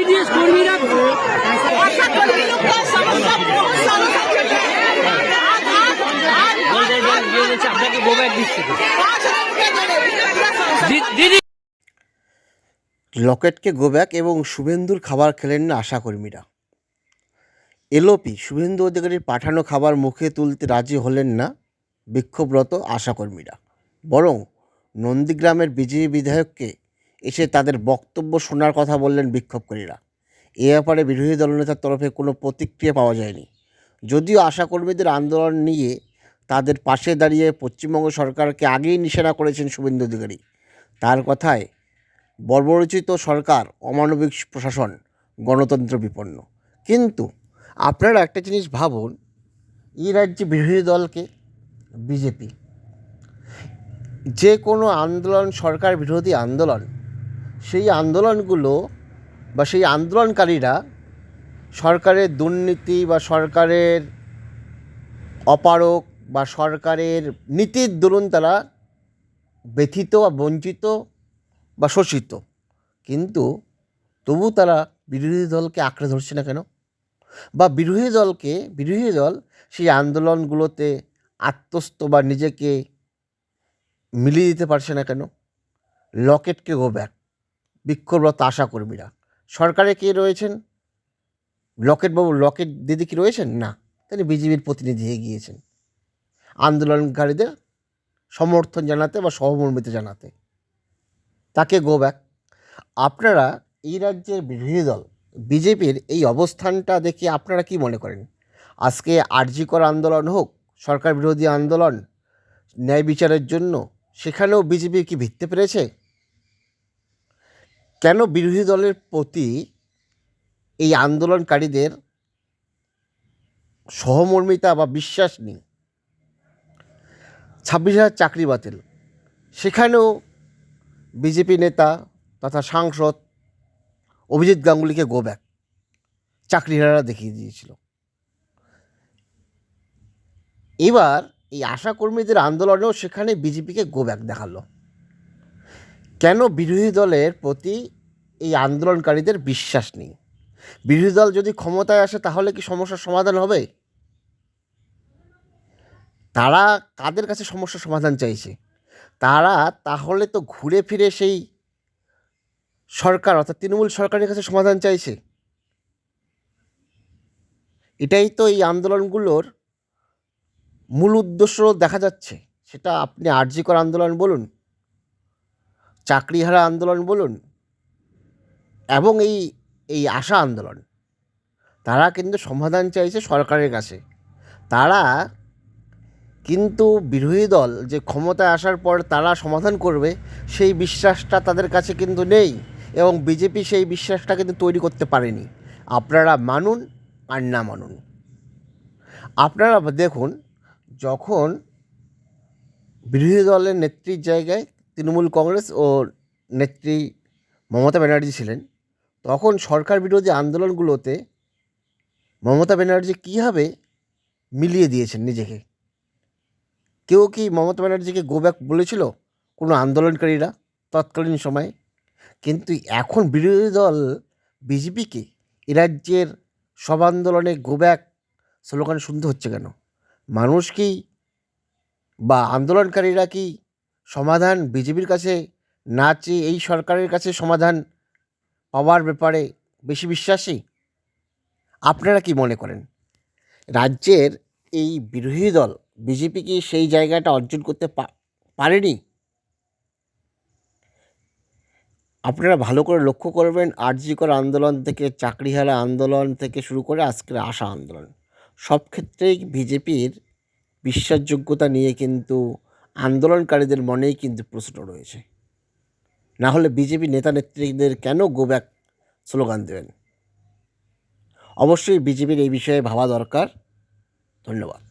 ICDS কর্মীরা আপনাকে দিচ্ছে দিদি। লকেটকে গোব্যাক এবং শুভেন্দুর খাবার খেলেন না আশাকর্মীরা এলওপি শুভেন্দু অধিকারীর পাঠানো খাবার মুখে তুলতে রাজি হলেন না বিক্ষোভরত আশাকর্মীরা বরং নন্দীগ্রামের বিজেপি বিধায়ককে এসে তাদের বক্তব্য শোনার কথা বললেন বিক্ষোভকারীরা। এ ব্যাপারে বিরোধী দলনেতার তরফে কোনো প্রতিক্রিয়া পাওয়া যায়নি। যদিও আশাকর্মীদের আন্দোলন নিয়ে তাদের পাশে দাঁড়িয়ে পশ্চিমবঙ্গ সরকারকে আগেই নিশানা করেছেন শুভেন্দু অধিকারী। তার কথায়, বর্বরচিত সরকার, অমানবিক প্রশাসন, গণতন্ত্র বিপন্ন। কিন্তু আপনারা একটা জিনিস ভাবুন, এই রাজ্যে বিরোধী দলকে, বিজেপি, যে কোনো আন্দোলন, সরকার বিরোধী আন্দোলন সেই আন্দোলনগুলো বা সেই আন্দোলনকারীরা সরকারের দুর্নীতি বা সরকারের অপারক বা সরকারের নীতির দরুন তারা ব্যথিত বা বঞ্চিত বা শোষিত। কিন্তু তবু তারা বিরোধী দলকে আঁকড়ে ধরছে না কেন? বা বিরোধী দলকে, বিরোধী দল সেই আন্দোলনগুলোতে আত্মস্থ বা নিজেকে মিলিয়ে দিতে পারছে না কেন? লকেটকে গো ব্যাক বিক্ষোভরত আশাকর্মীরা। সরকারে কে রয়েছেন? লকেটবাবু লকেট দিদি কি রয়েছেন? না, তিনি বিজেপির প্রতিনিধি হয়ে গিয়েছেন। আন্দোলনকারীদের সমর্থন জানাতে বা সহমর্মিতা জানাতে। তাকে গো ব্যাক আপনারা এই রাজ্যের বিরোধী দল, বিজেপির এই অবস্থানটা দেখে আপনারা কি মনে করেন? আজকে আরজিকর আন্দোলন হোক, সরকার বিরোধী আন্দোলন, ন্যায় বিচারের জন্য, সেখানেও বিজেপি কি ভিত্তে পেরেছে? কেন বিরোধী দলের প্রতি এই আন্দোলনকারীদের সহমর্মিতা বা বিশ্বাস নেই? ছাব্বিশ হাজার চাকরি বাতিল। সেখানেও বিজেপি নেতা তথা সাংসদ অভিজিৎ গাঙ্গুলিকে গো ব্যাক চাকরিহারা দেখিয়ে দিয়েছিল। এবার এই আশাকর্মীদের আন্দোলনেও সেখানে বিজেপিকে গো ব্যাক দেখাল। কেন বিরোধী দলের প্রতি এই আন্দোলনকারীদের বিশ্বাস নেই? বিরোধী দল যদি ক্ষমতায় আসে, তাহলে কি সমস্যার সমাধান হবে? তারা কাদের কাছে সমস্যার সমাধান চাইছে? তারা তাহলে তো ঘুরে ফিরে সেই সরকার, অর্থাৎ তৃণমূল সরকারের কাছে সমাধান চাইছে। এটাই তো এই আন্দোলনগুলোর মূল উদ্দেশ্য দেখা যাচ্ছে। সেটা আপনি আর্যিকর আন্দোলন বলুন। চাকরিহারা আন্দোলন বলুন এবং এই এই আশা আন্দোলন, তারা কিন্তু সমাধান চাইছে সরকারের কাছে। তারা কিন্তু বিরোধী দল যে ক্ষমতায় আসার পর তারা সমাধান করবে, সেই বিশ্বাসটা তাদের কাছে কিন্তু নেই এবং বিজেপি সেই বিশ্বাসটা কিন্তু তৈরি করতে পারেনি। আপনারা মানুন আর না মানুন। আপনারা দেখুন, যখন বিরোধী দলের নেত্রীর জায়গায় তৃণমূল কংগ্রেস ও নেত্রী মমতা ব্যানার্জি ছিলেন। তখন সরকার বিরোধী আন্দোলনগুলোতে মমতা ব্যানার্জি কীভাবে মিলিয়ে দিয়েছেন নিজেকে? কেউ কি মমতা ব্যানার্জিকে গো ব্যাক বলেছিল কোনো আন্দোলনকারীরা তৎকালীন সময়ে? কিন্তু এখন বিরোধী দল বিজেপিকে এ রাজ্যের সব আন্দোলনে গো ব্যাক স্লোগান শুনতে হচ্ছে কেন? মানুষ কি বা আন্দোলনকারীরা কি সমাধান বিজেপির কাছে, না চেয়ে এই সরকারের কাছে সমাধান পাওয়ার ব্যাপারে বেশি বিশ্বাসী? আপনারা কি মনে করেন? রাজ্যের এই বিরোধী দল বিজেপি কি সেই জায়গাটা অর্জন করতে পারেনি? আপনারা ভালো করে লক্ষ্য করবেন, আরজিকর আন্দোলন থেকে, চাকরিহারা আন্দোলন থেকে শুরু করে আজকের আশা আন্দোলন। সব ক্ষেত্রেই বিজেপির বিশ্বাসযোগ্যতা নিয়ে কিন্তু আন্দোলনকারীদের মনেই কিন্তু প্রশ্ন রয়েছে। না হলে বিজেপি নেতা নেত্রীদের কেন গো ব্যাক স্লোগান দেবেন? অবশ্যই বিজেপির এই বিষয়ে ভাবা দরকার। ধন্যবাদ।